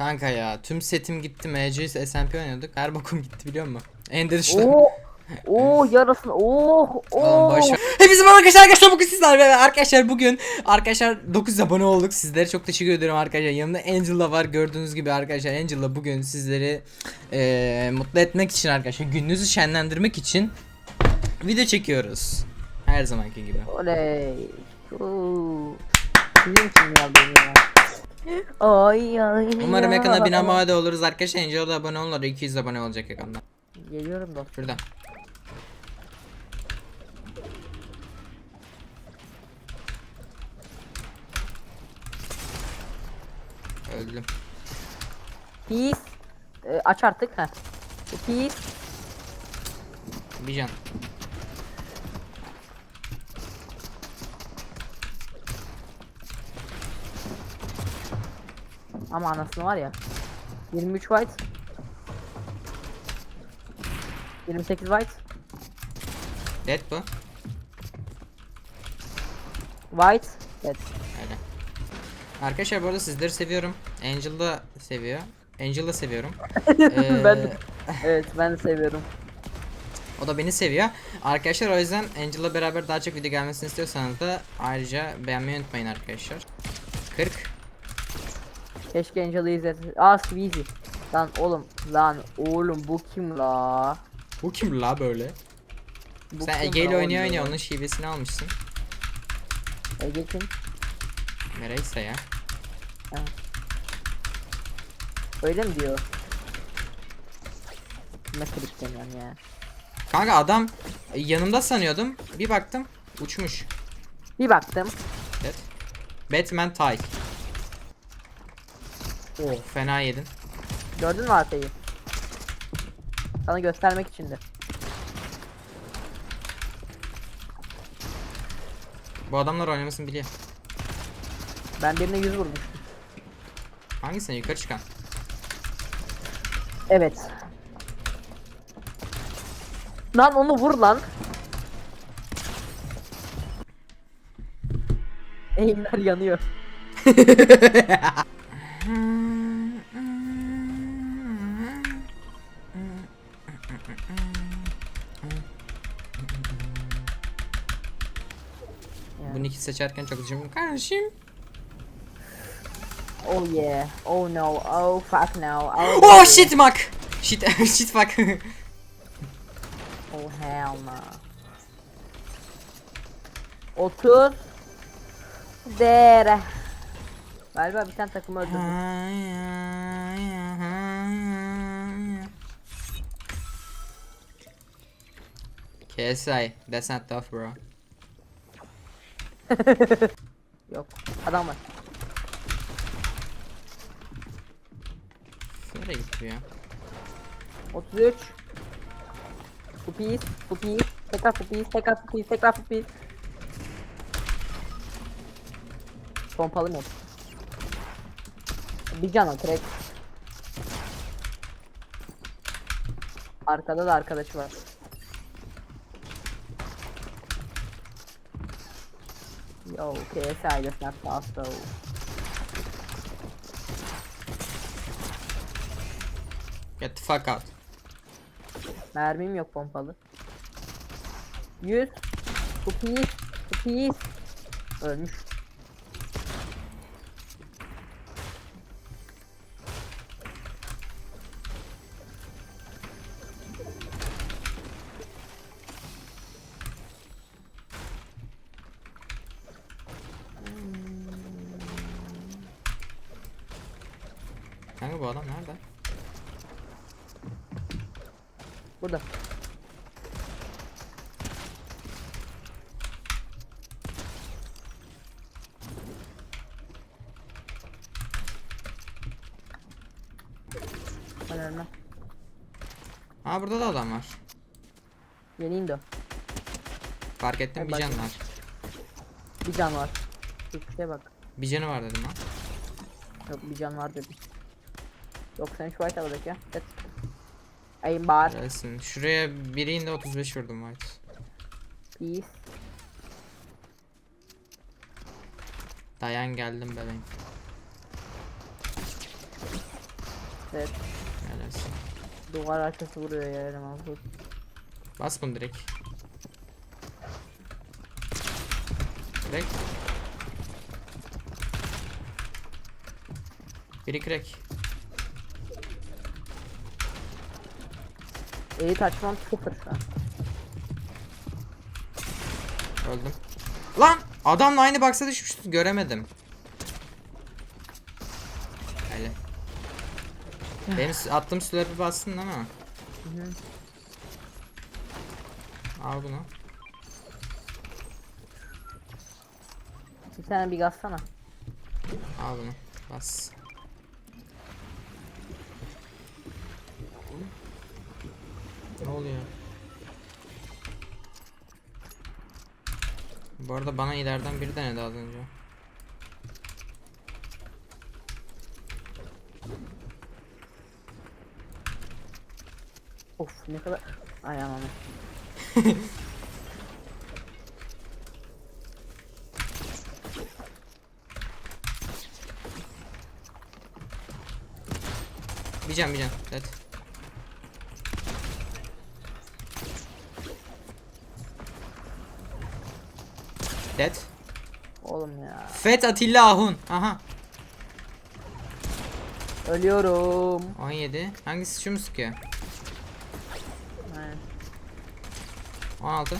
Kanka ya tüm setim gitti. MC'yiz SMP oynuyorduk. Her bokum gitti biliyor musun? Ender işte. Oo. Oo yarasın. Oo. Oo. Oğlum boş ver. Hepinize merhaba arkadaşlar arkadaşlar bugün sizlerle ve arkadaşlar bugün arkadaşlar 9 abone olduk sizlere çok teşekkür ederim arkadaşlar yanımda Angela var gördüğünüz gibi arkadaşlar Angela bugün sizleri eee, mutlu etmek için arkadaşlar gününüzü şenlendirmek için video çekiyoruz her zamanki gibi Oley. Oo. Sizin için ya. Ay ay. umarım ya. yakında 1000 abone oluruz arkadaşlar Angela da abone olurlar 200 abone olacak yakında Geliyorum dostum. şuradan öldüm Peace. Ee, aç artık ha. Peace. bir can Ama anasını var ya. 23 white. 28 white. dead bu White. Evet. Öyle. Arkadaşlar bu arada sizleri seviyorum. Angel da seviyor. Angel da seviyorum. Ee, Ben de- Evet ben de seviyorum. O da beni seviyor. Arkadaşlar o yüzden Angel'la beraber daha çok video gelmesini istiyorsanız da ayrıca beğenmeyi unutmayın arkadaşlar. 40. Keşke Angel'ı izlesin. Aa Squeezy. Lan oğlum lan oğlum bu kim la? Bu kim la böyle? Bu Sen Ege ile oynuyor oynuyor onun şivesini almışsın. Ege kim? Meraysa ya. Öyle mi diyor? Ne klikleniyorum ya. Kanka adam yanımda sanıyordum. Bir baktım uçmuş. Bir baktım. Evet. Batman Tay. Oh fena yedin. Gördün mü AP'yi? Sana göstermek içindi. Bu adamlar oynamasını biliyor. Ben birine 100 vurmuştum. Hangisine yukarı çıkan? Evet. Lan onu vur lan. Eğimler yanıyor. Bu nick'i seçerken çok düşündüm. Kardeşim. Oh yeah. Oh no. Oh fuck no. Oh, Oh shit mak. Shit shit fuck. Oh hell no. 30 Dere. Galiba bir tane takım öldürdü. KSI, that's not tough bro. Yok. Adam var. Nereye gitti ya? 33 Fupiyiz, fupiyiz, tekrar fupiyiz, tekrar fupiyiz, tekrar fupiyiz. Pompalı mı? Bir can o direkt. Arkada da arkadaşı var. Yo, KSI just not fast though. Get the fuck out. Mermim yok pompalı. 100 Fupiyiz, fupiyiz. Ölmüş. Kanka bu adam nerede? Burada. Ölmem. Aa burada da adam var. Yeni indi. Fark ettim bir can var. Bir can var. Bir şeye bak. Bir canı var dedim lan. Yok bir can var dedim. Yok sen şu white alacak ya. Evet. Ayın bağır. Gelsin. Şuraya biri indi 35 vurdum white. Peace. Dayan geldim bebeğim. Evet. Olsun. Duvar arkası vuruyor ya eleman. Bas bunu direkt. Direkt. Biri crack. Eğit açmam sıfır şu an. Öldüm. Lan adamla aynı box'a düşmüştüm göremedim. Öyle. Benim attığım slurp'ı bassın ama. Hı hı. Al bunu. Bir tane bir gazsana. Al bunu. Bas. Ne oluyor? Bu arada bana ileriden biri denedi az önce. Of ne kadar... Ay aman. Bir can bir can. Evet. Dead. Oğlum ya. Fet Atilla Ahun. Aha. Ölüyorum. 17. Hangisi şu mu sıkıyor? Aynen. 16.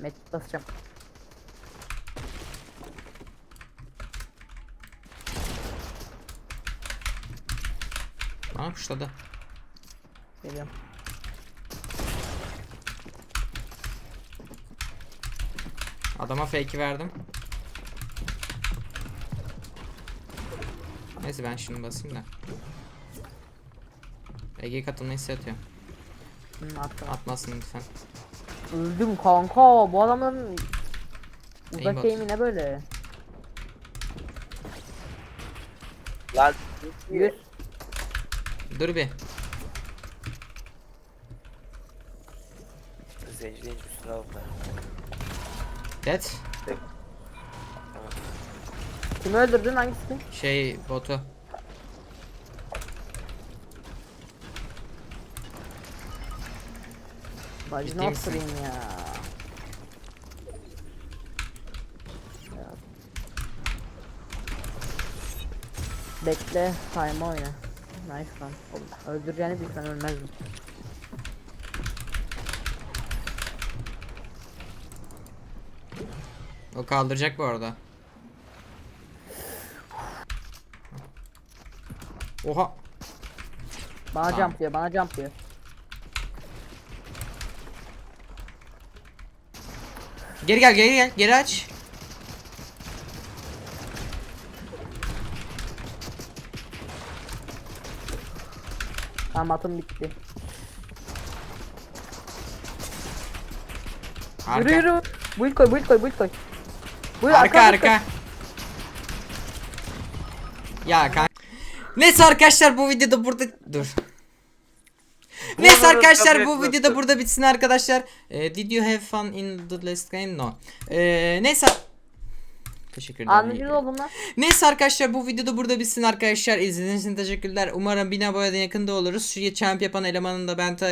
Met basacağım. Bana kuşladı. Geliyorum. Adama fake'i verdim. Neyse ben şunu basayım da. Ege katılmayı hissediyor. Hı, attım. Atmasın lütfen. Öldüm kanka. Bu adamın uzak aim'i ne böyle? Lan 100. Dur bir. zenciliğin üstüne aldılar. Dead. Kimi öldürdün hangisi? Şey botu. Bacını Ciddi misin? oturayım ya. Ya. Bekle, time oyna. Nice lan. Öldüreceğini bilsen ölmezdim. O kaldıracak bu arada. Oha. Bana Tamam. jump diyor, bana jump diyor. Geri gel geri gel geri aç. Tamam atım bitti. Arka. Yürü yürü. Build koy, build koy, build koy. Build, Arka koy. arka. Ya kanka. Neyse arkadaşlar bu videoda burada dur. Neyse arkadaşlar bu videoda burada bitsin arkadaşlar. Ee, did you have fun in the last game? No. Ee, neyse. Teşekkür ederim. Neyse arkadaşlar bu videoda burada bitsin arkadaşlar. İzlediğiniz için teşekkürler. Umarım 1000 aboneden yakında oluruz. Şu champ yapan elemanın da ben ta